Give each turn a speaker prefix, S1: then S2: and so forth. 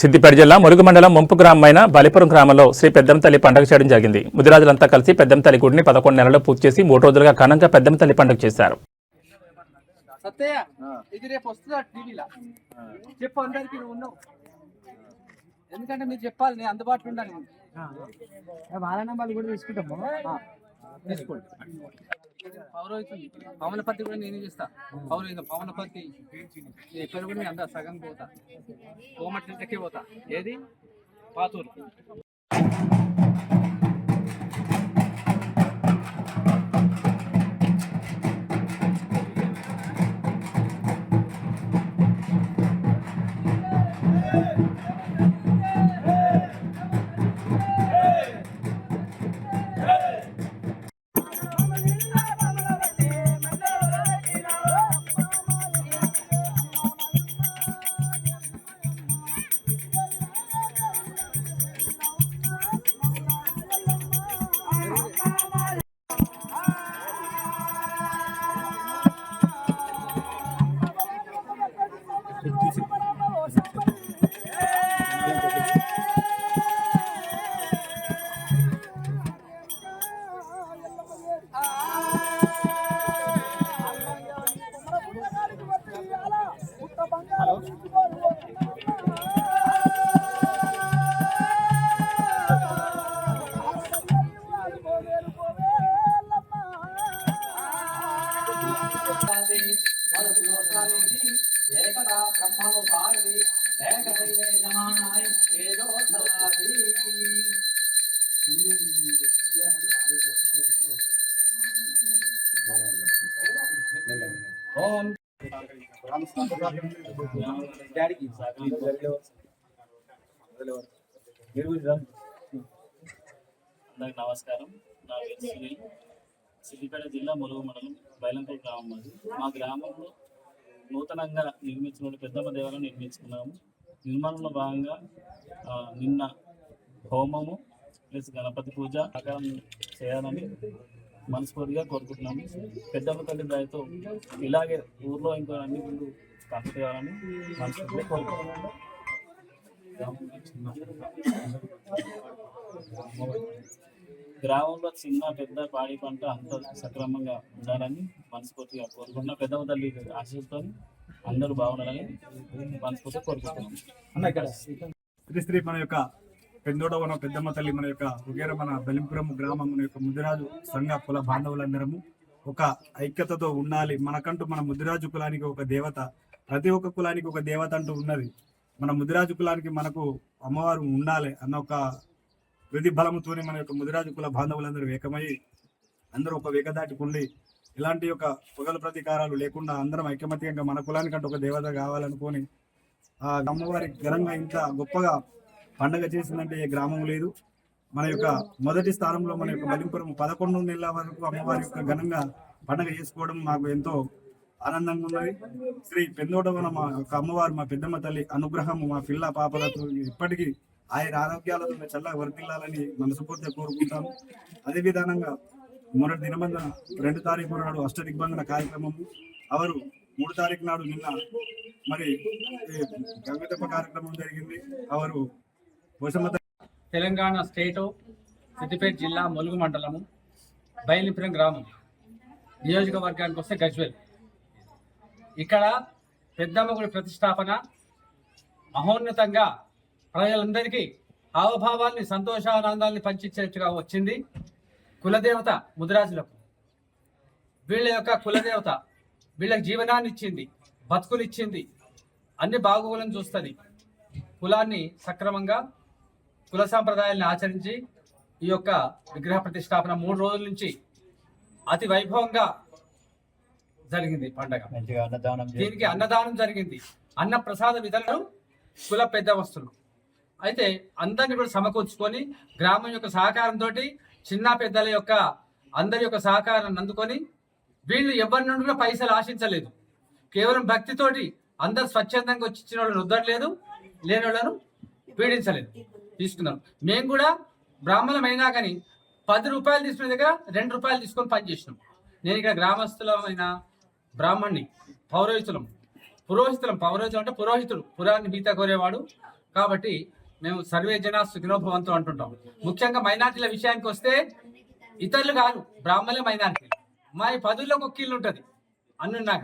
S1: సిద్దిపేట జిల్లా ములుగు మండలం ముంపు గ్రామమైన బలిపురం గ్రామంలో శ్రీ పెద్దంతల్లి పండుగ చేయడం జరిగింది. ముదిరాజులంతా కలిసి పెద్దంతల్లి గుడిని పదకొండు నెలల్లో పూర్తి చేసి మూడు రోజులుగా ఘనంగా పెద్దంతల్లి పండుగ చేశారు.
S2: ఎందుకంటే మీరు చెప్పాలి నేను అందుబాటులో ఉండాలి.
S3: వాళ్ళ నంబర్లు కూడా తీసుకుంటాము.
S2: తీసుకోండి. పౌరోహితం పవనపత్తి కూడా నేను చేస్తా? పౌరోహితం పవనపత్తి ఎక్కడ కూడా నేను అందా సగం పోతా. కోమట్లకే పోతా. ఏది? పాతూరు. Hello. ఏకదా బ్రహ్మము పారది ఏకదైవే యమానాయ తేజోధరాది ఓం డాడీకి
S4: అందరికి నమస్కారం నా పేరు సునీల్ సిద్దిపేట జిల్లా ములుగు మండలం బైలంపూర్ గ్రామం మాది మా గ్రామంలో నూతనంగా నిర్మించిన పెద్దమ్మ దేవాలయం నిర్మించుకున్నాము. నిర్మాణంలో భాగంగా నిన్న హోమము ప్లస్ గణపతి పూజ ఆకారం చేయాలని మనస్ఫూర్తిగా కోరుకుంటున్నాము. పెద్దమ్మ తల్లి దయతో ఇలాగే ఊర్లో ఇంకో అన్ని గుళ్ళు కంప్లీట్ చేయాలని మనస్ఫూర్తిగా కోరుకుంటున్నాము. గ్రామంలో చిన్న పెద్ద పాడి పంట అంత సక్రమంగా ఉండాలని మనస్ఫూర్తిగా కోరుకుంటున్నా. పెద్దమ్మ తల్లి ఆశీస్సుతో అందరూ బాగుండాలని మనస్ఫూర్తిగా కోరుకుంటున్నాం.
S5: శ్రీ శ్రీ మన యొక్క పెందోడవన పెద్దమ్మ తల్లి మన యొక్క ఉగేర మన బలింపురం గ్రామం మన యొక్క ముదిరాజు సంఘ కుల బాంధవులందరము ఒక ఐక్యతతో ఉండాలి. మనకంటూ మన ముదిరాజు కులానికి ఒక దేవత ప్రతి ఒక్క కులానికి ఒక దేవత అంటూ ఉన్నది. మన ముదిరాజు కులానికి మనకు అమ్మవారు ఉండాలి అన్న ఒక ప్రతి బలముతోనే మన యొక్క ముదిరాజు కుల బాంధవులందరూ ఏకమై అందరూ ఒక వేగదాటికుండి ఇలాంటి యొక్క పొగల ప్రతీకారాలు లేకుండా అందరం ఐకమత్యంగా మన కులానికంటే ఒక దేవత కావాలనుకొని ఆ అమ్మవారి ఘనంగా ఇంత గొప్పగా పండగ చేసిందంటే ఏ గ్రామం లేదు. మన యొక్క మొదటి స్థానంలో మన యొక్క మలింపురం పదకొండు నెలల వరకు అమ్మవారి యొక్క ఘనంగా పండగ చేసుకోవడం మాకు ఎంతో ఆనందంగా ఉన్నది. శ్రీ పెందోటవన మా యొక్క అమ్మవారు మా పెద్దమ్మ తల్లి అనుగ్రహం మా పిల్ల పాపలతో ఇప్పటికీ ఆయన ఆరోగ్యాలతో చల్లగా వర్తిల్లాలని మనసుపూర్తిగా కోరుకుంటాము అదే విధానంగా మొదటి దినబంధన రెండు తారీఖు నాడు అష్ట దిగ్బంధన కార్యక్రమము అవరు మూడు తారీఖు నాడు నిన్న మరి ఈ గంగతప్ప కార్యక్రమం జరిగింది. అవరు వసమత
S2: తెలంగాణ స్టేటు సిద్దిపేట జిల్లా ములుగు మండలము బయలుపురం గ్రామం. నియోజకవర్గానికి వస్తే గజ్వెల్. ఇక్కడ పెద్దమ్మ గుడి ప్రతిష్టాపన మహోన్నతంగా ప్రజలందరికీ హావభావాల్ని సంతోషానందాల్ని పంచించేట్టుగా వచ్చింది కులదేవత ముదిరాజులకు. వీళ్ళ యొక్క కులదేవత వీళ్ళకి జీవనాన్ని ఇచ్చింది బతుకునిచ్చింది అన్ని బాగోగులను చూస్తుంది. కులాన్ని సక్రమంగా కుల సాంప్రదాయాలను ఆచరించి ఈ యొక్క విగ్రహ ప్రతిష్టాపన మూడు రోజుల నుంచి అతి వైభవంగా జరిగింది పండగ. దీనికి అన్నదానం జరిగింది. అన్న ప్రసాద విధులను కుల పెద్ద వస్తువులు అయితే అందరిని కూడా సమకూర్చుకొని గ్రామం యొక్క సహకారంతో చిన్న పెద్దల యొక్క అందరి యొక్క సహకారాన్ని అందుకొని వీళ్ళు ఎవరి నుండి కూడా పైసలు ఆశించలేదు. కేవలం భక్తితోటి అందరు స్వచ్ఛందంగా వచ్చి ఇచ్చిన వాళ్ళని రుద్దట్లేదు లేని వాళ్ళను పీడించలేదు. తీసుకున్నాం. మేము కూడా బ్రాహ్మణమైనా కానీ పది రూపాయలు తీసుకునే దగ్గర రెండు రూపాయలు తీసుకొని పనిచేసినాం నేను ఇక్కడ గ్రామస్తులమైన బ్రాహ్మణ్ణి పౌరోహితులం పురోహితులం. పౌరోహితులం అంటే పురోహితుడు పురాన్ని బీత కోరేవాడు. కాబట్టి మేము సర్వే జన సుఖినోభవంతో అంటుంటాం. ముఖ్యంగా మైనార్టీల విషయానికి వస్తే ఇతరులు కాదు బ్రాహ్మణులే మైనార్టీలు. మా ఈ పదుల్లో ఒక కీళ్ళు ఉంటుంది అన్నున్నాక.